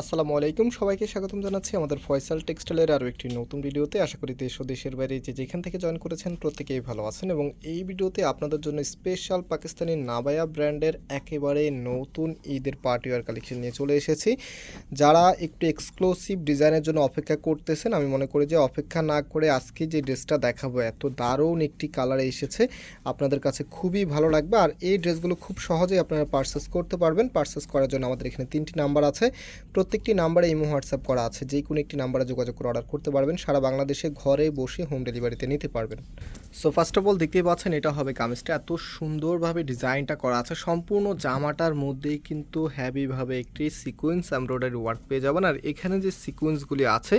আসসালামু আলাইকুম। সবাইকে স্বাগতম জানাচ্ছি আমাদের ফয়সাল টেক্সটাইলের আরও একটি নতুন ভিডিওতে। আশা করি দেশ ও দেশের বাইরে যে যেখান থেকে জয়েন করেছেন প্রত্যেকেই ভালো আছেন এবং এই ভিডিওতে আপনাদের জন্য স্পেশাল পাকিস্তানি নাবায়া ব্র্যান্ডের একেবারে নতুন ঈদের পার্টিওয়ার কালেকশন নিয়ে চলে এসেছি। যারা একটু এক্সক্লুসিভ ডিজাইনের জন্য অপেক্ষা করতেছেন, আমি মনে করি যে অপেক্ষা না করে আজকে যে ড্রেসটা দেখাবো, এত দারুণ একটি কালারে এসেছে। আপনাদের কাছে খুবই ভালো লাগবে। আর এই ড্রেসগুলো খুব সহজেই আপনারা পার্সেস করতে পারবেন। পার্সেস করার জন্য আমাদের এখানে তিনটি নাম্বার আছে। প্রত্যেকটি নাম্বারে ইমো, হোয়াটসঅ্যাপ করা আছে। যে কোনো একটি নাম্বারে যোগাযোগ করে অর্ডার করতে পারবেন। সারা বাংলাদেশে ঘরে বসে হোম ডেলিভারিতে নিতে পারবেন। সো ফার্স্ট অফ অল দেখতেই পাচ্ছেন, এটা হবে কামিজটা। এত সুন্দরভাবে ডিজাইনটা করা আছে। সম্পূর্ণ জামাটার মধ্যেই কিন্তু হ্যাভিভাবে একটি সিকোয়েন্স এমব্রয়ডারি ওয়ার্ক পেয়ে যাবেন। আর এখানে যে সিকোয়েন্সগুলি আছে,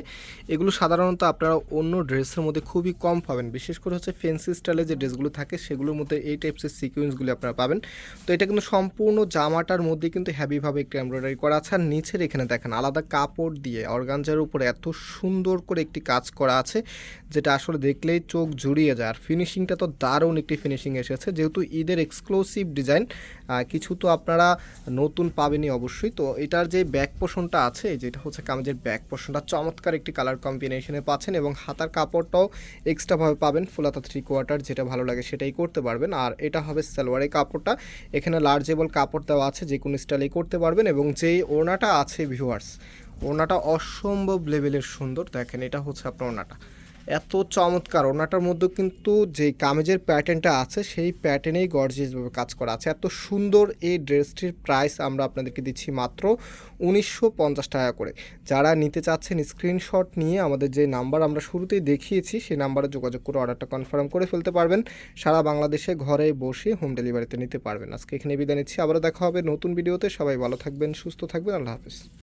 এগুলো সাধারণত আপনারা অন্য ড্রেসের মধ্যে খুবই কম পাবেন। বিশেষ করে হচ্ছে ফেন্সি স্টাইলে যে ড্রেসগুলো থাকে, সেগুলোর মধ্যে এই টাইপসের সিকোয়েন্সগুলি আপনারা পাবেন। তো এটা কিন্তু সম্পূর্ণ জামাটার মধ্যে কিন্তু হ্যাভিভাবে একটি এমব্রয়ডারি করা আছে। আর নিচের এখানে দেখেন, আলাদা কাপড় দিয়ে অর্গানজার উপরে এত সুন্দর করে একটি কাজ করা আছে, যেটা আসলে দেখলেই চোখ জুড়িয়ে যায়। আর ফিনিশিংটা তো দারুণ একটি ফিনিশিং এসেছে। যেহেতু ঈদের এক্সক্লুসিভ ডিজাইন কিছু তো আপনারা নতুন পাবেনই অবশ্যই। তো এটার যে ব্যাক পোর্শনটা আছে যেটা হচ্ছে কামিজের ব্যাক পোর্শনটা চমৎকার একটি কালার কম্বিনেশনে পাচ্ছেন এবং হাতার কাপড়টাও এক্সট্রাভাবে পাবেন। ফুলাতা থ্রি কোয়ার্টার যেটা ভালো লাগে সেটাই করতে পারবেন। আর এটা হবে সালোয়ারের কাপড়টা। এখানে লার্জেবল কাপড় দেওয়া আছে যে কোনো স্টাইলেই করতে পারবেন এবং যেই ওড়নাটা আছে ভিউয়ার্স ওনাটা অসম্ভব লেভেলের সুন্দর। দেখেন, এটা হচ্ছে আপনার ওনাটা এত চমৎকার, ওড়নাটার মধ্যে কিন্তু যে কামেজের প্যাটার্নটা আছে, সেই প্যাটার্নেই গর্জিয়াসভাবে কাজ করা আছে। এত সুন্দর এই ড্রেসটির প্রাইস আমরা আপনাদেরকে দিচ্ছি মাত্র উনিশশো পঞ্চাশ টাকা করে। যারা নিতে চাচ্ছেন স্ক্রিনশট নিয়ে আমাদের যে নাম্বার আমরা শুরুতেই দেখিয়েছি, সেই নাম্বারে যোগাযোগ করে অর্ডারটা কনফার্ম করে ফেলতে পারবেন। সারা বাংলাদেশে ঘরে বসে হোম ডেলিভারিতে নিতে পারবেন। আজকে এখানে বিদায় নিচ্ছি। আবারও দেখা হবে নতুন ভিডিওতে সবাই ভালো থাকবেন, সুস্থ থাকবেন। আল্লাহ হাফিজ।